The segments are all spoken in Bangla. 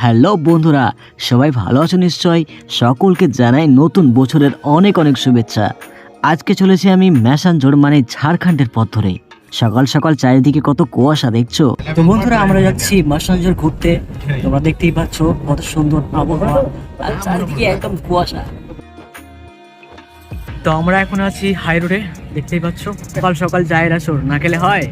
হ্যালো বন্ধুরা, সবাই ভালো আছো নিশ্চয় সকলকে জানাই নতুন বছরের অনেক অনেক শুভেচ্ছা। আজকে চলেছি আমি ম্যাসানজোড় মানে ঝাড়খণ্ডের পথ ধরে। সকাল সকাল চারিদিকে কত কুয়াশা, দেখছ? তো বন্ধুরা, আমরা যাচ্ছি ম্যাসানজোড় ঘুরতে। তোমরা দেখতেই পাচ্ছ কত সুন্দর আবহাওয়া। চারিদিকে একদম কুয়াশা। তো আমরা এখন আছি হাই রোডে, দেখতেই পাচ্ছ। সকাল সকাল যায় আসর, না খেলে হয়।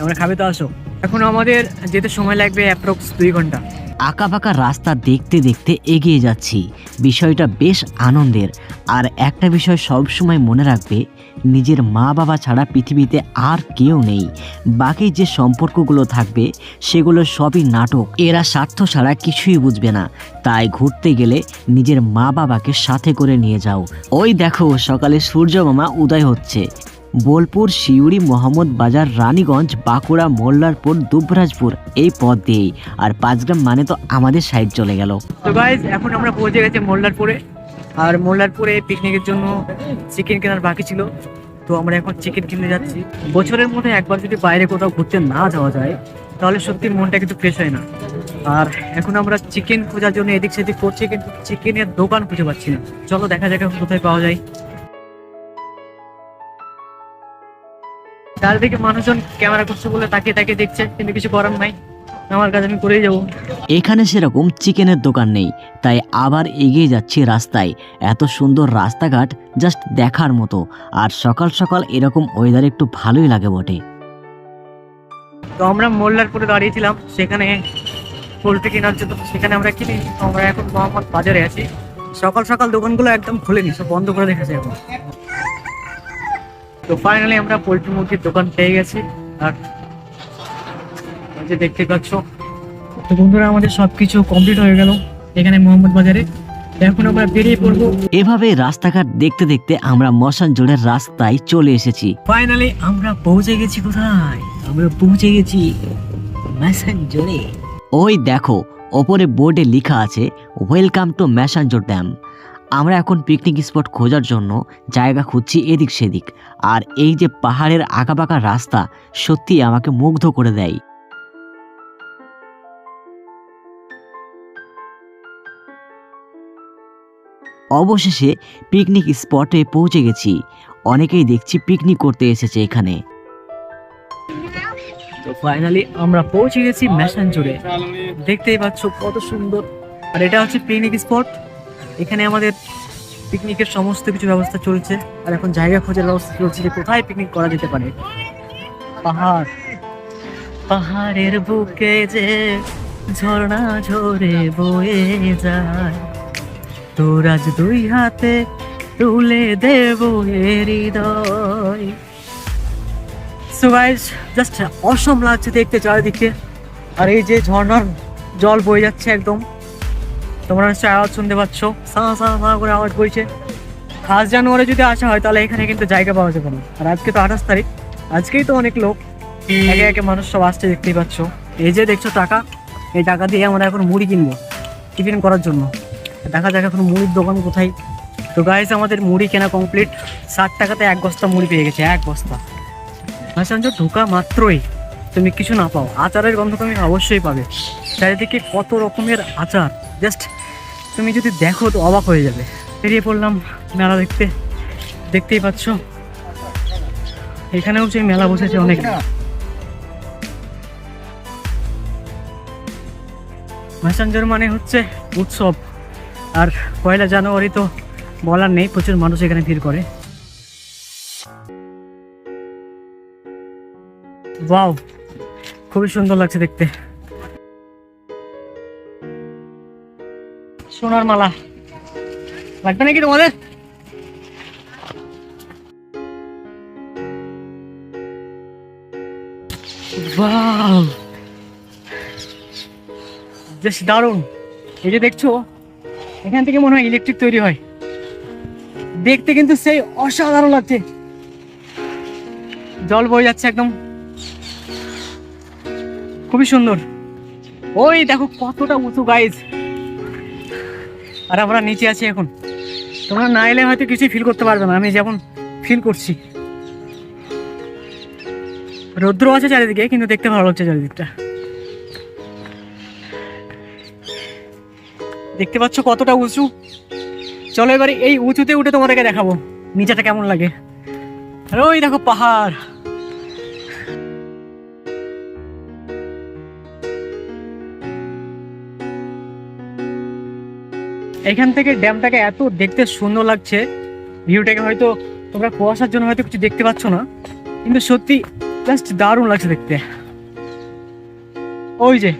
আমরা খাবে তো আসো। এখন আমাদের যেতে সময় লাগবে অ্যাপ্রক্স দুই ঘণ্টা। আঁকা বাঁকা রাস্তা দেখতে দেখতে এগিয়ে যাচ্ছি। বিষয়টা বেশ আনন্দের। আর একটা বিষয় সব সময় মনে রাখবে, নিজের মা বাবা ছাড়া পৃথিবীতে আর কেউ নেই। বাকি যে সম্পর্কগুলো থাকবে, সেগুলো সবই নাটক। এরা স্বার্থ ছাড়া কিছুই বুঝবে না। তাই ঘুরতে গেলে নিজের মা বাবাকে সাথে করে নিয়ে যাও। ওই দেখো, সকালে সূর্য মামা উদয় হচ্ছে। বোলপুর, শিউড়ি, মোহাম্মদ বাজার, রানীগঞ্জ, বাঁকুড়া, মোল্লারপুর, দুবরাজপুর এই পথ দিয়েই। আর পাঁচগ্রাম মানে তো আমাদের সাইড চলে গেল। তো এখন আমরা পৌঁছে গেছি মোল্লারপুরে। আর মোল্লারপুরে পিকনিকের জন্য চিকেন কেনার বাকি ছিল। তো আমরা এখন চিকেন কিনতে যাচ্ছি। বছরের মধ্যে একবার যদি বাইরে কোথাও ঘুরতে না যাওয়া যায়, তাহলে সত্যি মনটা কিন্তু ফ্রেশ হয় না। আর এখন আমরা চিকেন খোঁজার জন্য এদিক সেদিক করছি, কিন্তু চিকেনের দোকান খুঁজে পাচ্ছি না। চলো দেখা যাক কোথায় পাওয়া যায়। চারিদিকে মানুষজন ক্যামেরা করছে বলে তাকিয়ে তাকিয়ে দেখছে কিন্তু কিছু করার নাই। আমার কাজ আমি করেই যাব। এখানে সেরকম চিকেনের দোকান নেই তাই আবার এগিয়ে যাচ্ছি রাস্তায়। এত সুন্দর রাস্তাঘাট জাস্ট দেখার মতো আর সকাল সকাল এরকম ওয়েদার একটু ভালোই লাগে বটে। তো আমরা মোল্লারপুরে দাঁড়িয়েছিলাম সেখানে পোলট্রি কেনার জন্য সেখানে আমরা কিনি। আমরা এখন মোহাম্মদ বাজারে আছি। সকাল সকাল দোকানগুলো একদম খুলেনি সব বন্ধ করে রেখেছে এখন। তো ফাইনালি আমরা পোলট্রি মুরগির দোকান পেয়ে গেছি। আর যে দেখতে পাচ্ছ তো বন্ধুরা আমাদের সবকিছু কমপ্লিট হয়ে গেল এখানে মোহাম্মদ বাজারে। এখন আমরা বেরিয়ে পড়ব। এভাবে রাস্তাঘাট দেখতে দেখতে আমরা মশান জোড়ের রাস্তায় চলে এসেছি। ফাইনালি আমরা পৌঁছে গেছি কোথায়? আমরা পৌঁছে গেছি ম্যাসাঞ্জোরে ওই দেখো ওপরে বোর্ডে লেখা আছে ওয়েলকাম টু ম্যাসাঞ্জোর ড্যাম আমরা এখন পিকনিক স্পট খোঁজার জন্য জায়গা খুঁজছি এদিক সেদিক। আর এই যে পাহাড়ের আঁকাবাঁকা রাস্তা, সত্যি আমাকে মুগ্ধ করে দেয়। অবশেষে পিকনিক স্পটে পৌঁছে গেছি। অনেকেই দেখছি পিকনিক করতে এসেছে এখানে। তো ফাইনালি আমরা পৌঁছে গেছি ম্যাসাঞ্জোরে দেখতেই পাচ্ছ কত সুন্দর। আর এটা হচ্ছে পিকনিক স্পট এখানে আমাদের পিকনিকের সমস্ত কিছু ব্যবস্থা চলছে। আর এখন জায়গা খোঁজার ব্যবস্থা চলছে যে কোথায় পিকনিক করা যেতে পারে। পাহাড়। পাহাড়ের বুকে যে ঝর্ণা ঝরে বয়ে যায়, তোর আজ দুই হাতে তুলে দেব হৃদয়। সো গাইস জাস্ট অসম লাগছে দেখতে চারিদিকে। আর এই যে ঝর্ণার জল বয়ে যাচ্ছে একদম। তোমরা নিশ্চয়ই আওয়াজ শুনতে পাচ্ছ। সা সা সা করে আওয়াজ বইছে। ফার্স্ট জানুয়ারি যদি আসা হয়, তাহলে এখানে কিন্তু জায়গা পাওয়া যাবে না। আর আজকে তো আঠাশ তারিখ, আজকেই তো অনেক লোক। একে একে মানুষ সব আসছে, দেখতেই পাচ্ছ। এই যে দেখছ টাকা, এই টাকা দিয়ে আমরা এখন মুড়ি কিনবো টিফিন করার জন্য। দেখা যাক এখন মুড়ির দোকান কোথায়। তো গাইস আমাদের মুড়ি কেনা কমপ্লিট ষাট টাকাতে এক বস্তা মুড়ি পেয়ে গেছে, এক বস্তা। মাসাঞ্জ ঢোকা মাত্রই। তুমি কিছু না পাও। আচারের গন্ধ তুমি অবশ্যই পাবে। চারিদিকে কত রকমের আচার। জাস্ট তুমি যদি দেখো তো অবাক হয়ে যাবে। বেরিয়ে পড়লাম মেলা দেখতে। দেখতেই পাচ্ছ, এখানেও সেই মেলা বসেছে অনেক। ম্যাসাঞ্জার মানে হচ্ছে উৎসব। আর পয়লা জানুয়ারি তো বলার নেই, প্রচুর মানুষ এখানে ভিড় করে। খুবই সুন্দর লাগছে দেখতে। সোনার মালা। লাগবে নাকি তোমাদের? বেশ দারুণ। এই যে দেখছ, এখান থেকে মনে হয় ইলেকট্রিক তৈরি হয়। দেখতে কিন্তু সেই অসাধারণ লাগছে। জল বয়ে যাচ্ছে একদম। খুবই সুন্দর। ওই দেখো কতটা উঁচু গাইজ আর আমরা নিচে আছি এখন। তোমরা না এলে হয়তো কিছুই ফিল করতে পারবে না। আমি যেমন ফিল করছি। রৌদ্র আছে চারিদিকে, কিন্তু দেখতে ভালো লাগছে চারিদিকটা। দেখতে পাচ্ছ কতটা উঁচু? চলো এবারে এই উঁচুতে উঠে তোমাদেরকে দেখাবো। নিচেটা কেমন লাগে? আর ওই দেখো পাহাড়। এখান থেকে ড্যামটাকে এত দেখতে সুন্দর লাগছে। ভিউটাকে হয়তো তোমরা কুয়াশার জন্য হয়তো কিছু দেখতে পাচ্ছ না। কিন্তু সত্যি জাস্ট দারুণ লাগছে দেখতে। ওই যে।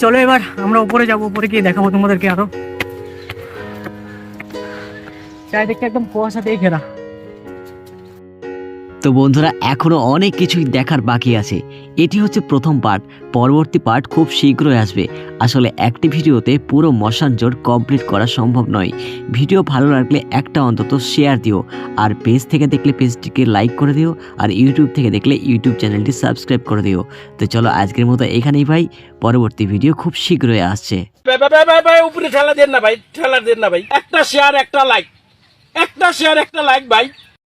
চলো এবার আমরা উপরে যাব, উপরে গিয়ে দেখাবো তোমাদেরকে আরও। চারিদিকটা একদম কুয়াশা দিয়ে ঘেরা। তো বন্ধুরা এখনও অনেক কিছুই দেখার বাকি আছে। এটি হচ্ছে প্রথম পার্ট পরবর্তী পার্ট খুব শীঘ্রই আসবে। আসলে একটি ভিডিওতে পুরো মশান জোট কমপ্লিট করা সম্ভব নয়। ভিডিও ভালো লাগলে একটা অন্তত শেয়ার দিও আর পেজ থেকে দেখলে পেজটিকে লাইক করে দিও আর ইউটিউব থেকে দেখলে ইউটিউব চ্যানেলটি সাবস্ক্রাইব করে দিও। তো চলো আজকের মতো এখানেই ভাই পরবর্তী ভিডিও খুব শীঘ্রই আসছে। উপরে ঠেলা দেন না ভাই ঠেলা দেন না ভাই। একটা শেয়ার একটা লাইক একটা শেয়ার একটা লাইক ভাই